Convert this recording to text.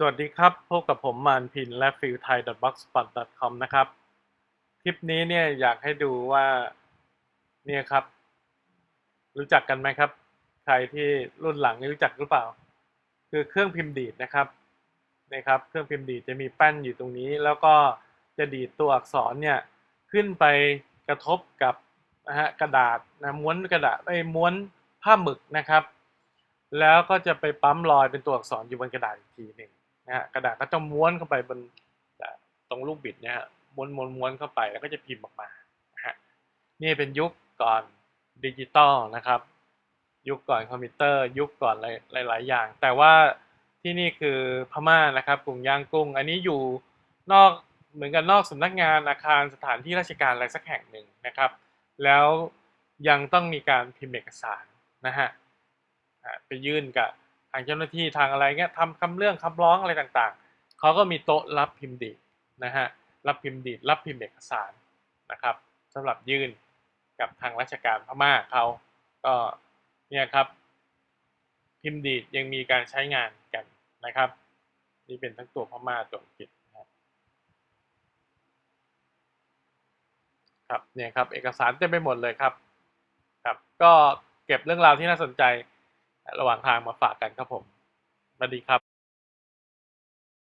สวัสดีครับ พบกับผมมานพินและ f i e l t h a i b l o g s p o t c o m นะครับ คลิปนี้เนี่ยอยากให้ดูว่าเนี่ยครับ รู้จักกันไหมครับ ใครที่รุ่นหลังรู้จักหรือเปล่า คือเครื่องพิมพ์ดีดนะครับนี่ครับ เครื่องพิมพ์ดีดจะมีแป้นอยู่ตรงนี้ แล้วก็จะดีดตัวอักษรเนี่ยขึ้นไปกระทบกับนะฮะกระดาษนะม้วนกระดาษไอ้ม้วนผ้าหมึกนะครับ แล้วก็จะไปปั๊มรอยเป็นตัวอักษรอยู่บนกระดาษอีกทีหนึ่ง นะฮะกระดาษก็จะม้วนเข้าไปบนตรงลูกบิดเนี่ยฮะม้วนม้วนม้วนเข้าไปแล้วก็จะพิมพ์ออกมานะฮะนี่เป็นยุคก่อนดิจิตอลนะครับ ยุคก่อนคอมพิวเตอร์ ยุคก่อนหลายหลายๆอย่าง แต่ว่าที่นี่คือพม่านะครับกรุงย่างกุ้ง อันนี้อยู่นอกเหมือนกันนอกสำนักงานอาคารสถานที่ราชการอะไรสักแห่งหนึ่งนะครับ แล้วยังต้องมีการพิมพ์เอกสารนะฮะไปยื่นกับางเจ้าหน้าที่ทางอะไรเงี้ยทำคำเรื่องคำร้องอะไรต่างๆ เขาก็มีโต๊ะรับพิมพ์ดีดนะฮะ รับพิมพ์ดีดรับพิมพ์เอกสารนะครับสำหรับยื่นกับทางราชการพม่าเขาก็เนี่ยครับ พิมพ์ดีดยังมีการใช้งานกันนะครับ นี่เป็นทั้งตัวพม่าตัวอังกฤษครับเนี่ยครับเอกสารเต็มไปหมดเลยครับครับ ก็เก็บเรื่องราวที่น่าสนใจ ระหว่างทางมาฝากกันครับผมสวัสดีครับ